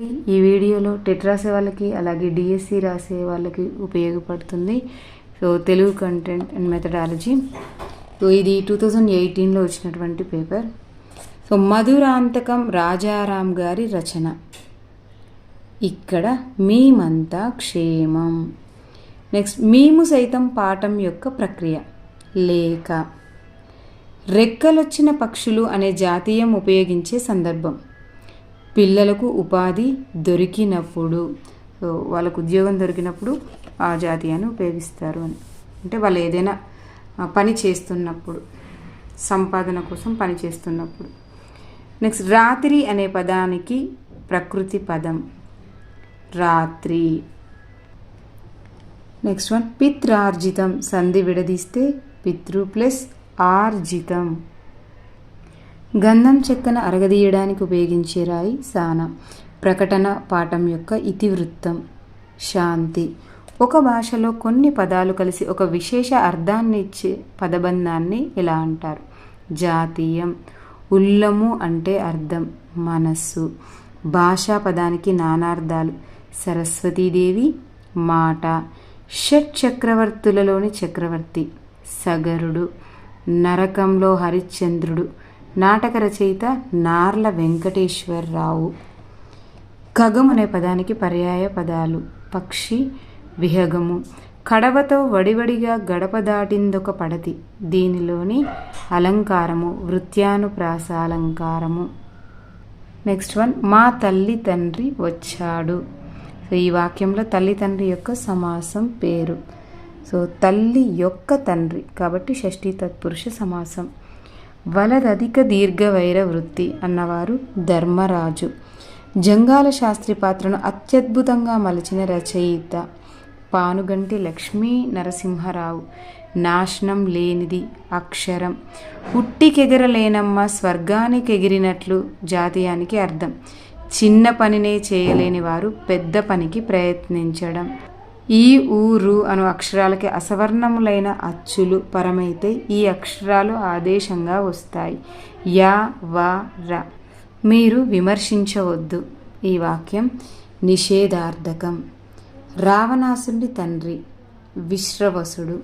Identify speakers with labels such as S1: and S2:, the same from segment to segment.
S1: ఈ వీడియోలో టెట్ రాసే వాళ్ళకి అలాగే డిఎస్సి రాసే వాళ్ళకి ఉపయోగపడుతుంది. So Telugu content and methodology so ఇది టూ థౌజండ్ ఎయిటీన్లో వచ్చినటువంటి పేపర్. సో మధురాంతకం రాజారాం గారి రచన. ఇక్కడ మేమంతా క్షేమం. నెక్స్ట్ మేము సైతం పాఠం యొక్క ప్రక్రియ. లేక. రెక్కలొచ్చిన పక్షులు అనే జాతీయం ఉపయోగించే సందర్భం. పిల్లలకు ఉపాధి దొరికినప్పుడు వాళ్ళకు ఉద్యోగం దొరికినప్పుడు ఆ జాతీయాన్ని ఉపయోగిస్తారు అని. అంటే వాళ్ళు ఏదైనా పని చేస్తున్నప్పుడు సంపాదన కోసం పని చేస్తున్నప్పుడు. నెక్స్ట్ రాత్రి అనే పదానికి ప్రకృతి పదం. రాత్రి. నెక్స్ట్ వన్ పిత్రార్జితం సంధి విడదీస్తే పితృ ప్లస్ ఆర్జితం. గంధం చెక్కన అరగదీయడానికి ఉపయోగించే రాయి సాన. ప్రకటన పాఠం యొక్క ఇతివృత్తం. శాంతి. ఒక భాషలో కొన్ని పదాలు కలిసి ఒక విశేష అర్థాన్ని ఇచ్చే పదబంధాన్ని ఇలా అంటారు? జాతీయం. ఉల్లము అంటే అర్థం. మనస్సు. భాషా పదానికి నానార్థాలు. సరస్వతీదేవి మాట. షట్ చక్రవర్తులలోని చక్రవర్తి. సగరుడు. నరకంలో హరిశ్చంద్రుడు. నాటక రచయిత నార్ల వెంకటేశ్వరరావు. ఖగం అనే పదానికి పర్యాయ పదాలు. పక్షి విహగము. కడవతో వడివడిగా గడప దాటిందొక పడతి. దీనిలోని అలంకారము వృత్యానుప్రాస అలంకారము నెక్స్ట్ వన్ మా తల్లి తండ్రి వచ్చాడు. సో ఈ వాక్యంలో తల్లి తండ్రి యొక్క సమాసం పేరు. సో తల్లి యొక్క తండ్రి కాబట్టి షష్ఠీ తత్పురుష సమాసం. వలదధిక దీర్ఘవైర వృత్తి అన్నవారు ధర్మరాజు. జంగాల శాస్త్రి పాత్రను అత్యద్భుతంగా మలిచిన రచయిత పానుగంటి లక్ష్మీ నరసింహరావు. నాశనం లేనిది అక్షరం. ఉట్టికెగరలేనమ్మ స్వర్గానికి ఎగిరినట్లు జాతీయానికి అర్థం. చిన్న పనినే చేయలేని వారు పెద్ద పనికి ప్రయత్నించడం. ఈ ఊరు అను అక్షరాలకి అసవర్ణములైన అచ్చులు పరమైతే ఈ అక్షరాలు ఆదేశంగా వస్తాయి. యా వా ర. మీరు విమర్శించవద్దు. ఈ వాక్యం నిషేధార్థకం. రావణాసుడి తండ్రి విశ్రవసుడు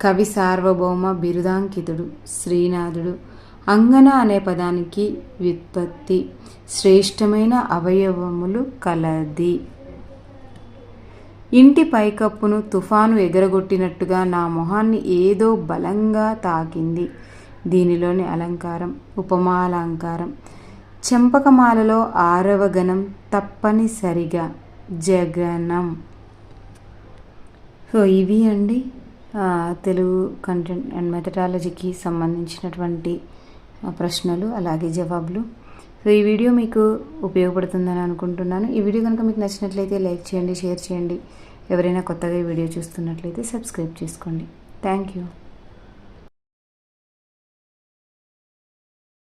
S1: కవి సార్వభౌమ బిరుదాంకితుడు శ్రీనాథుడు. అంగన అనే పదానికి వ్యుత్పత్తి. శ్రేష్టమైన అవయవములు కలది. ఇంటి పైకప్పును తుఫాను ఎగరగొట్టినట్టుగా నా మొహాన్ని ఏదో బలంగా తాకింది. దీనిలోని అలంకారం ఉపమాలంకారం. చెంపకమాలలో ఆరవ గణం తప్పనిసరిగా జగనం. సో ఇవి అండి తెలుగు కంటెంట్ అండ్ మెథడాలజీకి సంబంధించినటువంటి ప్రశ్నలు అలాగే జవాబులు. సో ఈ వీడియో మీకు ఉపయోగపడుతుందని అనుకుంటున్నాను. ఈ వీడియో కనుక మీకు నచ్చినట్లయితే లైక్ చేయండి షేర్ చేయండి. ఎవరైనా కొత్తగా ఈ వీడియో చూస్తున్నట్లయితే సబ్స్క్రైబ్ చేసుకోండి. Thank you.